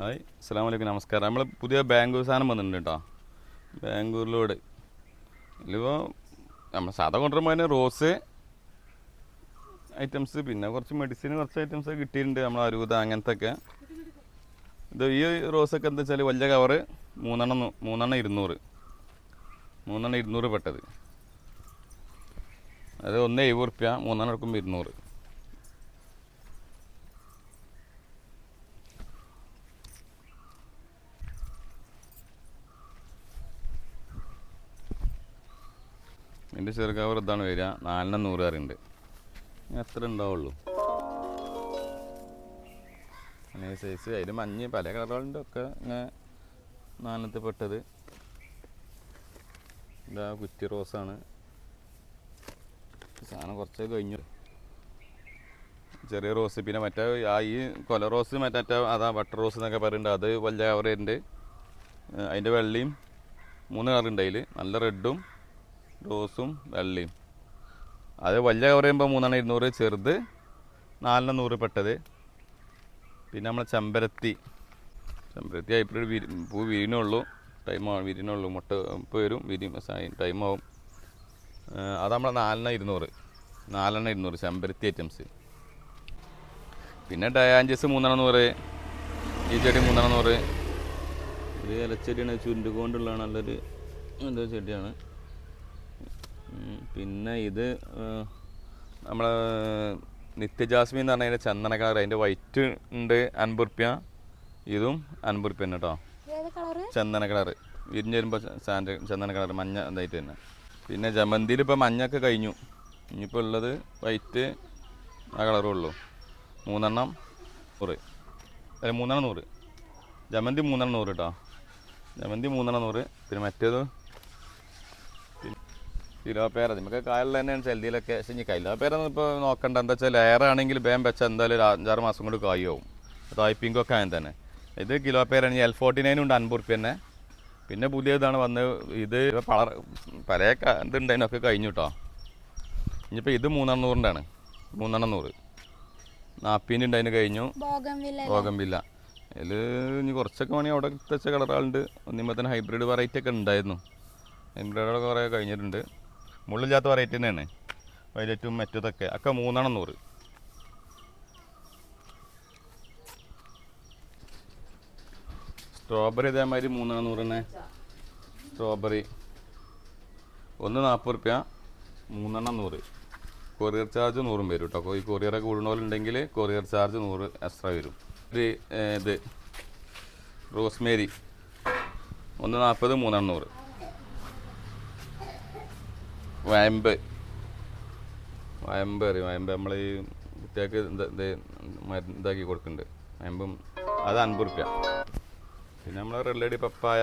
Hi അസ്സാം വലൈക്കും നമസ്കാരം. നമ്മൾ പുതിയ ബാംഗ്ലൂർ സാധനം വന്നിട്ടുണ്ട് കേട്ടോ. ബാംഗ്ലൂരിലൂടെ. ഇതിലിപ്പോൾ നമ്മൾ സാധാ കൊണ്ടുവരുമ്പോൾ അതിന് റോസ് ഐറ്റംസ് പിന്നെ കുറച്ച് മെഡിസിൻ കുറച്ച് ഐറ്റംസ് കിട്ടിയിട്ടുണ്ട് നമ്മൾ അരൂത അങ്ങനത്തെ ഒക്കെ ഇത് ഈ റോസൊക്കെ എന്താ വെച്ചാൽ വലിയ കവറ് മൂന്നെണ്ണം മൂന്നെണ്ണം ഇരുന്നൂറ്. മൂന്നെണ്ണം ഇരുന്നൂറ് പെട്ടത്. അത് ഒന്ന് എഴുപത് റുപ്യ മൂന്നെണ്ണം എടുക്കുമ്പോൾ ഇരുന്നൂറ്. എന്റെ ചെറു എന്താണ് വരിക. നാലിന് നൂറ് കറിയുണ്ട് എത്ര ഉണ്ടാവുള്ളൂ. അങ്ങനെ സൈസ് അതിൽ മഞ്ഞ് പല കളറുകളുണ്ട് ഒക്കെ ഇങ്ങനെ നാലിനത്ത് പെട്ടത്. ഇതാ കുറ്റി റോസാണ് സാധനം കുറച്ച് കഴിഞ്ഞു. ചെറിയ റോസ് പിന്നെ മറ്റേ ആ ഈ കൊല റോസ് മറ്റേ അതാ ബട്ടർ റോസ് എന്നൊക്കെ പറയുന്നുണ്ട്. അത് വലിയ കവർ ഉണ്ട് അതിന്റെ വെള്ളിയും മൂന്ന് കളറുണ്ട് അതിൽ നല്ല റെഡും റോസും വെള്ളയും. അത് വലിയ കവർ ചെയ്യുമ്പോൾ മൂന്നെണ്ണം ഇരുന്നൂറ് ചെറുത് നാലെണ്ണം നൂറ് പെട്ടത്. പിന്നെ നമ്മളെ ചെമ്പരത്തി. ചെമ്പരത്തി ഹൈബ്രിഡ് വിരി പൂ വിരിനുള്ളൂ ടൈം ആവും വിരിനുള്ളൂ മുട്ട ഇപ്പോൾ വരും വിരി ടൈം ആവും. ഏഹ് അത് നമ്മളെ നാലെണ്ണം ഇരുന്നൂറ്. നാലെണ്ണം ഇരുന്നൂറ് ചെമ്പരത്തി ഐറ്റംസ് പിന്നെ ഡയാഞ്ചസ് മൂന്നെണ്ണം നൂറ് ഈ ചെടി മൂന്നെണ്ണം നൂറ്. ഇത് ഇലച്ചെടിയാണ് ചുരുണ്ട് കൊണ്ടുള്ള നല്ലൊരു എന്തോ ചെടിയാണ്. പിന്നെ ഇത് നമ്മൾ നിത്യജാസ്മി എന്ന് പറഞ്ഞതിന്റെ ചന്ദന കളർ അതിന്റെ വൈറ്റ് ഉണ്ട് അൻപത് റുപ്യ. ഇതും അൻപത് റുപ്യ തന്നെ കേട്ടോ ചന്ദന കളർ വിരിഞ്ഞ് വരുമ്പോൾ സാൻഡ് ചന്ദന കളർ മഞ്ഞ ഇതായിട്ട് തന്നെ. പിന്നെ ജമന്തിയിൽ ഇപ്പോൾ മഞ്ഞൊക്കെ കഴിഞ്ഞു. ഇനിയിപ്പോൾ ഉള്ളത് വൈറ്റ് ആ കളറും ഉള്ളൂ. മൂന്നെണ്ണം നൂറ്. അല്ല മൂന്നെണ്ണം നൂറ്. ജമന്തി മൂന്നെണ്ണം നൂറ് കേട്ടോ ജമന്തി മൂന്നെണ്ണം നൂറ്. പിന്നെ മറ്റേത്? കിലോ പേര നമുക്ക് കായലിൽ തന്നെയാണ് ചെല്ലിയിലൊക്കെ പക്ഷേ ഇനി കിലോ പേരൊന്നും ഇപ്പോൾ നോക്കണ്ട. എന്താ വെച്ചാൽ ലെയറാണെങ്കിൽ ബേം വെച്ചാൽ എന്തായാലും ഒരു അഞ്ചാറ് മാസം കൊണ്ട് കായാവും തായ്പിങ്കൊക്കെ ആയാൽ തന്നെ. ഇത് കിലോ പേരാണ് എൽ ഫോർട്ടി നയൻ ഉണ്ട് അൻപത് റുപ്യ തന്നെ. പിന്നെ പുതിയതാണ് വന്ന് ഇത് പളർ പല എന്തുണ്ടതിനൊക്കെ കഴിഞ്ഞു കേട്ടോ ഇനിയിപ്പോൾ ഇത് മൂന്നെണ്ണൂറിന്റെയാണ് മൂന്നെണ്ണം നൂറ് നാപ്പീന്റെ അതിന് കഴിഞ്ഞു. ഭോഗംവില്ല അതിൽ ഇനി കുറച്ചൊക്കെ മണി അവിടെ തെച്ച കളറുകളുണ്ട് ഒന്നിമ്പോൾ തന്നെ ഹൈബ്രിഡ് വെറൈറ്റി ഒക്കെ ഉണ്ടായിരുന്നു ഹൈബ്രിഡുകളൊക്കെ കുറേ കഴിഞ്ഞിട്ടുണ്ട്. മുള്ളില്ലാത്ത വെറൈറ്റി തന്നെയാണ്. വൈലറ്റും മറ്റതൊക്കെ ഒക്കെ മൂന്നെണ്ണം നൂറ്. സ്ട്രോബെറി ഇതേമാതിരി മൂന്നെണ്ണം നൂറ് തന്നെ സ്ട്രോബെറി ഒന്ന് നാൽപ്പത് റുപ്യ മൂന്നെണ്ണം നൂറ്. കൊറിയർ ചാർജ് നൂറും വരും കേട്ടോ ഈ കൊറിയറൊക്കെ വിടണോലുണ്ടെങ്കിൽ കൊറിയർ ചാർജ് നൂറ് എക്സ്ട്രാ വരും. ഒരു ഇത്. റോസ്മേരി ഒന്ന് നാൽപ്പത് മൂന്നെണ്ണം നൂറ്. വയമ്പ്. വയമ്പ് അറിയും വയമ്പ് നമ്മൾ ഈ കുട്ടികൾക്ക് ഇതാക്കി കൊടുക്കുന്നുണ്ട് വയമ്പും അത് അൻപത് റുപ്യ. പിന്നെ നമ്മൾ റെല്ലടി പപ്പായ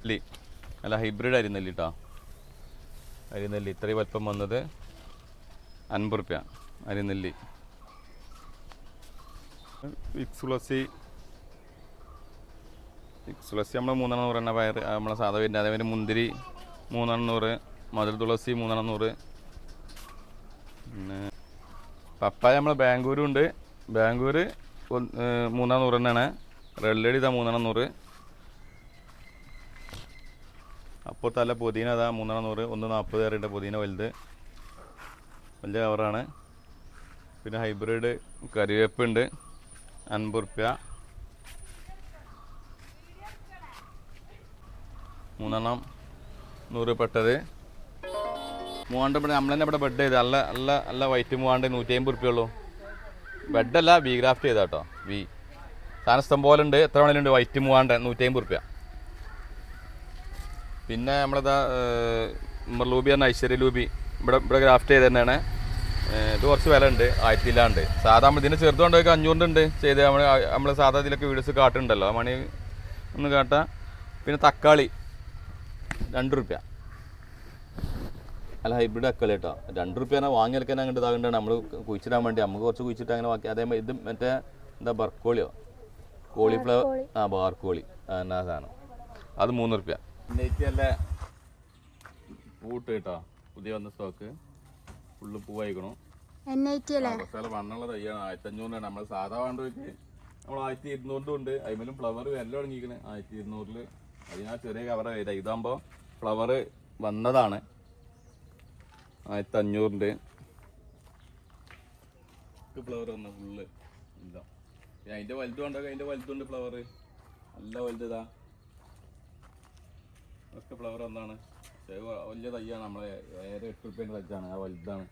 നെല്ലി. അല്ല ഹൈബ്രിഡ് അരിനെല്ലി കേട്ടോ അരിനെല്ലി ഇത്രയും വലിപ്പം വന്നത് അൻപത് റുപ്യ. അരിനെല്ലി വിക്സുളസി തുളസി. വിക്സ് തുളസി നമ്മൾ മൂന്നെണ്ണം എണ്ണ പയർ നമ്മളെ സാധാ വരുന്നത് അതേമാതിരി മുന്തിരി മൂന്നെണ്ണം നൂറ് മധുര തുളസി മൂന്നെണ്ണം നൂറ് പിന്നെ പപ്പായ നമ്മൾ ബാംഗ്ലൂരും ഉണ്ട് ബാംഗ്ലൂർ മൂന്നാം നൂറ് തന്നെയാണ് റെഡ്ലടി ഇതാ മൂന്നെണ്ണം നൂറ് അപ്പോൾ തല പുതിന അതാ മൂന്നെണ്ണം നൂറ് ഒന്ന് നാൽപ്പത് കയറിയിട്ട് പുതിന വലുത്. വലിയ കവറാണ് പിന്നെ ഹൈബ്രിഡ് കറിവേപ്പുണ്ട് അൻപത് റുപ്യ. മൂന്നെണ്ണം നൂറ് പെട്ടത്. മൂവാണ്ട് ഇവിടെ നമ്മൾ തന്നെ ഇവിടെ ബെഡ് ചെയ്ത്. നല്ല നല്ല നല്ല വൈറ്റ് മൂവാണ്ട് നൂറ്റി അമ്പത് ഉള്ളൂ. ബെഡല്ല വി ഗ്രാഫ്റ്റ് ചെയ്താ കേട്ടോ വി സാധനം ഇഷ്ടം പോലെ ഉണ്ട്. എത്ര വേണേലുണ്ട് വൈറ്റ് മൂവാണ്ട് നൂറ്റി അമ്പത് പിന്നെ നമ്മളിതാ ലൂബി പറഞ്ഞ ഐശ്വര്യ ലൂബി. ഇവിടെ ഇവിടെ ഗ്രാഫ്റ്റ് ചെയ്ത് തന്നെയാണ്. ഇത് കുറച്ച് വില ഉണ്ട്. ആയിരത്തില്ലാണ്ട് സാധാ നമ്മൾ ഇതിന് ചെറുതുകൊണ്ടൊക്കെ അഞ്ഞൂറിന്റെ ഉണ്ട്. ചെയ്ത് നമ്മൾ നമ്മൾ സാധാ ഇതിലൊക്കെ വീഡിയോസ് കാട്ടുണ്ടല്ലോ മണി ഒന്ന് കാട്ടാം. പിന്നെ തക്കാളി രണ്ട് റുപ്യ അല്ല ഹൈബ്രിഡ് തക്കാളി കേട്ടോ രണ്ട് റുപ്യ വാങ്ങിയെടുക്കാൻ അങ്ങോട്ട് ഇതാകണ്ടാണ് നമ്മൾ കുഴിച്ചിടാൻ വേണ്ടി. നമുക്ക് കുറച്ച് കുഴിച്ചിട്ട് അങ്ങനെ ബാക്കി അതേമാതിരി ഇത് മറ്റേ എന്താ ബർക്കോളിയോ കോളിഫ്ലവർ ആ ബാർക്കോളി എന്നാ സാധനം. അത് മൂന്ന് റുപ്യ നെയ്റ്റ് നല്ല പൂട്ട് കേട്ടോ പുതിയ വന്ന സ്റ്റോക്ക് ഫുള്ള് പൂവായിക്കണു തയ്യാണ് ആയിരത്തി അഞ്ഞൂറിനാണ് നമ്മൾ സാധാ വേണ്ടവർക്ക് നമ്മൾ ആയിരത്തി ഇരുന്നൂറിന്റെ ഉണ്ട്. ഫ്ലവർ എല്ലാം ആയിരത്തി ഇരുന്നൂറിൽ അതിനാ ചെറിയ കവറ വരിക ഇതാകുമ്പോൾ ഫ്ലവർ വന്നതാണ്. ആയിരത്തി അഞ്ഞൂറിന്റെ ഫ്ലവർ വന്ന ഫുള്ള് പിന്നെ അതിന്റെ വലുതും ഉണ്ടോ അതിന്റെ വലുതുണ്ട് ഫ്ലവർ നല്ല വലുത് ഒക്കെ ഫ്ലവർ വ- വലിയ തയ്യാണ്. നമ്മളെ ഏറെ എട്ട് റുപ്യേന്റെ തജ്ജാണ് ആ വലുതാണ്.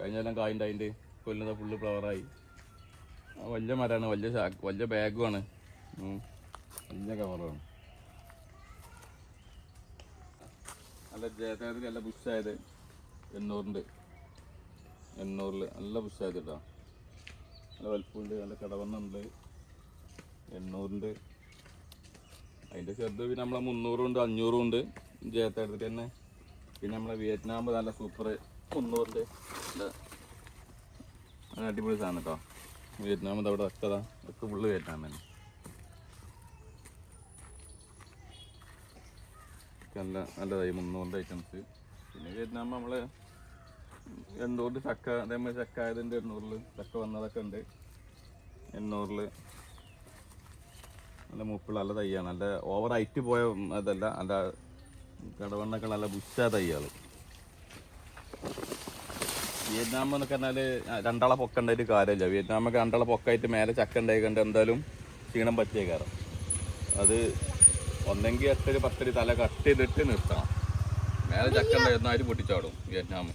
കഴിഞ്ഞെല്ലാം കായിന്റെ അതിന്റെ കൊല്ലുന്ന ഫുള്ള് ഫ്ലവറായി വലിയ മരമാണ്. വലിയ വലിയ ബാഗുമാണ്. വലിയ കവറാണ്. നല്ല ജയത്തേതിൽ നല്ല ബുഷായത് എണ്ണൂറിന്റെ. എണ്ണൂറിൽ നല്ല ബുഷായത് കേട്ടോ നല്ല വലുപ്പമുണ്ട് നല്ല കടവണ്ണുണ്ട്. എണ്ണൂറിന്റെ. അതിന്റെ ചെറുത് പിന്നെ നമ്മളെ മുന്നൂറും ഉണ്ട് അഞ്ഞൂറും ഉണ്ട്. ജയത്തേടത്തിൽ തന്നെ. പിന്നെ നമ്മളെ വിയറ്റ്നാം നല്ല സൂപ്പർ മുന്നൂറിന്റെ. നല്ല അടിപൊളി സാധനം കേട്ടോ വിയറ്റ്നാം അവിടെ വെക്കതാ ഒക്കെ ഫുള്ള് വിയറ്റ്നാം തന്നെ. നല്ല നല്ലതായി മുന്നൂറിന്റെ ഐറ്റംസ് പിന്നെ വിയറ്റ്നാം നമ്മൾ എണ്ണൂറിൽ ചക്ക അതേമാതിരി ചക്ക ആയതിന്റെ എണ്ണൂറിൽ ചക്ക വന്നതൊക്കെ ഉണ്ട്. എണ്ണൂറിൽ നല്ല മൂപ്പുള്ള നല്ല തയ്യാണ്. നല്ല ഓവർ ഹൈറ്റ് പോയ അതല്ല നല്ല കടവണ്ണൊക്കെ നല്ല ബുഷാ തയ്യാൾ. വിയറ്റ്നാം എന്നൊക്കെ പറഞ്ഞാൽ രണ്ടാളെ പൊക്ക ഒരു കാര്യമില്ല. വിയറ്റ്നാമൊക്കെ രണ്ടാളെ പൊക്കായിട്ട് മേലെ ചക്ക ഉണ്ടായി കണ്ട് എന്തായാലും ക്ഷീണം പറ്റിയ കയറാം അത് ഒന്നെങ്കിൽ എട്ടൊരു പത്തരി തല കട്ട് ചെയ്തിട്ട് നിർത്തണം. മേലെ ചക്ക എന്നാലും പൊട്ടിച്ചാടും വിയറ്റ്നാം.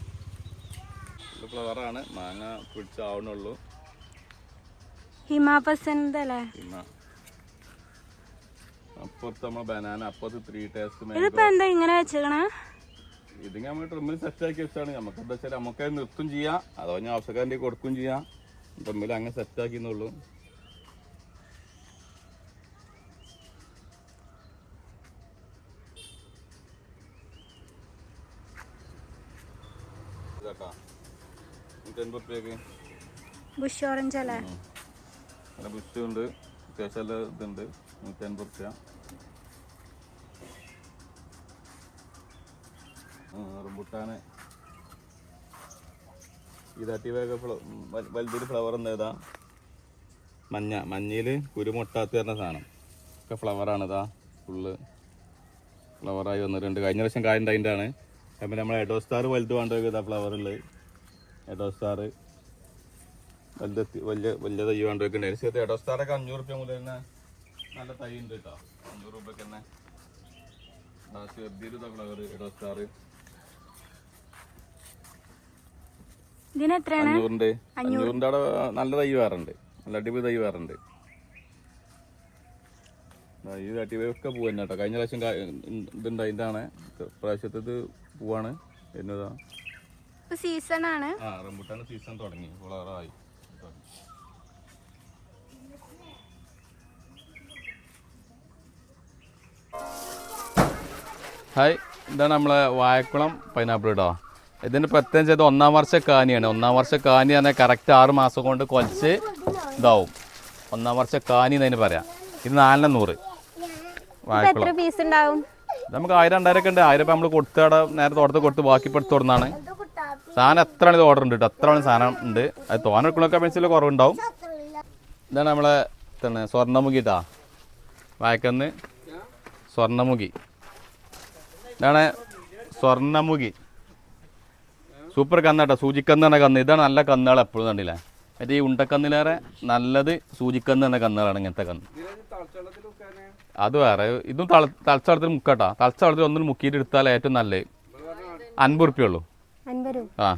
ഇത് ഫ്ലവറാണ് മാങ്ങ പിടിച്ചാവണുള്ളൂ. ഹിമാപസന്ത് അല്ലേ പിന്നെ അപ്പുറത്ത് നമ്മൾ ബനാന അപ്പുറത്ത് ത്രീ ടേസ്റ്റ് ഇതിപ്പോ എന്താ ഇങ്ങനെ വെച്ചേക്കണേ? ഇത് നമ്മൾ ട്രിമ്മിൽ സെറ്റ് ആക്കി വെച്ചാണ്. നമുക്ക് എന്താ വെച്ചാൽ നമുക്ക് അത് നിർത്തും ചെയ്യാം. അതോ ഞാൻ ആവശ്യക്കാരന്റെ കൊടുക്കും ചെയ്യാം. ട്രിമ്മിൽ അങ്ങനെ സെറ്റ് ആക്കിന്നുള്ളൂ ഇതാട്ടാ നൂറ്റി എൺപത് റുപ്യക്ക് ബുഷ് ഓറഞ്ച് അല്ലേ? നല്ല ബുസ്റ്റുണ്ട് അത്യാവശ്യം നല്ല ഇതുണ്ട്. നൂറ്റി അൻപത് റുപ്യ റംബുട്ടാന് ഇതാട്ടിവയൊക്കെ വലുതൊരു ഫ്ലവർ എന്നേതാ മഞ്ഞ. മഞ്ഞയിൽ കുരുമൊട്ടാത്ത വരുന്ന സാധനം. ഒക്കെ ഫ്ലവറാണ് ഇതാ. ഫുള്ള് ഫ്ലവറായി വന്നിട്ടുണ്ട്. കഴിഞ്ഞ പ്രാവശ്യം കായന്റെ അതിന്റെ ആണ് അപ്പം നമ്മൾ എഡോസ്റ്റാർ വലുത് വേണ്ടത് ഇതാ ഫ്ലവറുള്ളത് എഡോ വലിയ വലിയ വലിയ തൈ വേണ്ട വെക്കണ്ടേ ചെറിയ എഡോ സ്റ്റാറൊക്കെ അഞ്ഞൂറ് റുപ്യ മുതൽ തന്നെ നല്ല തൈ ഉണ്ട് കേട്ടോ. അഞ്ഞൂറ് രൂപയ്ക്ക് തന്നെ ഫ്ലവർ അഞ്ഞൂറിന്റെ അഞ്ഞൂറിന്റെ അവിടെ നല്ല തൈ വേറുണ്ട്. നല്ല അടിപൊളി തൈ വേറുണ്ട്. തൈ ഈ അടിപൊളിയൊക്കെ പൂവ് തന്നെ കേട്ടോ. കഴിഞ്ഞ പ്രാവശ്യം ഇതുണ്ടായിട്ടാണ് പ്രാവശ്യത്തത് പൂവാണ്. എന്നതാ? ഇപ്പൊ സീസൺ ആണ് ആ റംബുട്ടാൻ സീസൺ തുടങ്ങി. വളറായി ഹായ് ഇതാണ് നമ്മളെ വായക്കുളം പൈനാപ്പിൾ കേട്ടോ ഇതിന് പ്രത്യേകം ചെയ്ത് ഒന്നാം വർഷ കാനിയാണ്. ഒന്നാം വർഷ കാനി പറഞ്ഞാൽ കറക്റ്റ് ആറ് മാസം കൊണ്ട് കൊലച്ച് ഇതാവും. ഒന്നാം വർഷ കാനി എന്നതിന് പറയാം. ഇത് നാലിനൂറ് നൂറ്. ഉണ്ടാവും? നമുക്ക് ആയിരം രണ്ടായിരം ഒക്കെ ഉണ്ട്. ആയിരം രൂപ നമ്മൾ കൊടുത്തവിടെ നേരെ തോട്ടത്തിൽ കൊടുത്ത് ബാക്കി പെടുത്ത് കൊടുന്നാണ് സാധനം എത്ര ഇത് ഓർഡർ ഉണ്ട് കേട്ടോ ആണ് സാധനം ഉണ്ട്? അത് തോനെ എടുക്കണൊക്കെ പെൻസിൽ കുറവുണ്ടാവും. ഇതാണ് നമ്മളെ തന്നെ സ്വർണമുഖി കേട്ടാ വായക്കന്ന്. സ്വർണമുഖി. ഇതാണ് സ്വർണമുഖി. സൂപ്പർ കന്നാട്ടോ സൂചിക്കന്ന് എന്ന കന്ന്. ഇതാണ് നല്ല കന്നുകൾ എപ്പോഴും കണ്ടില്ലേ? മറ്റേ ഈ ഉണ്ടക്കന്നിലേറെ നല്ലത് സൂചിക്കന്ന് എന്ന കന്നുകളാണ് ഇങ്ങനത്തെ കന്ന്. അത് വേറെ. ഇതും തള തളച്ച വെള്ളത്തിൽ മുക്കട്ടാ. തളച്ച വെള്ളത്തിൽ ഒന്നും മുക്കിയിട്ട് എടുത്താൽ ഏറ്റവും നല്ലത്. അൻപത് റുപ്യ ഉള്ളൂ ആ.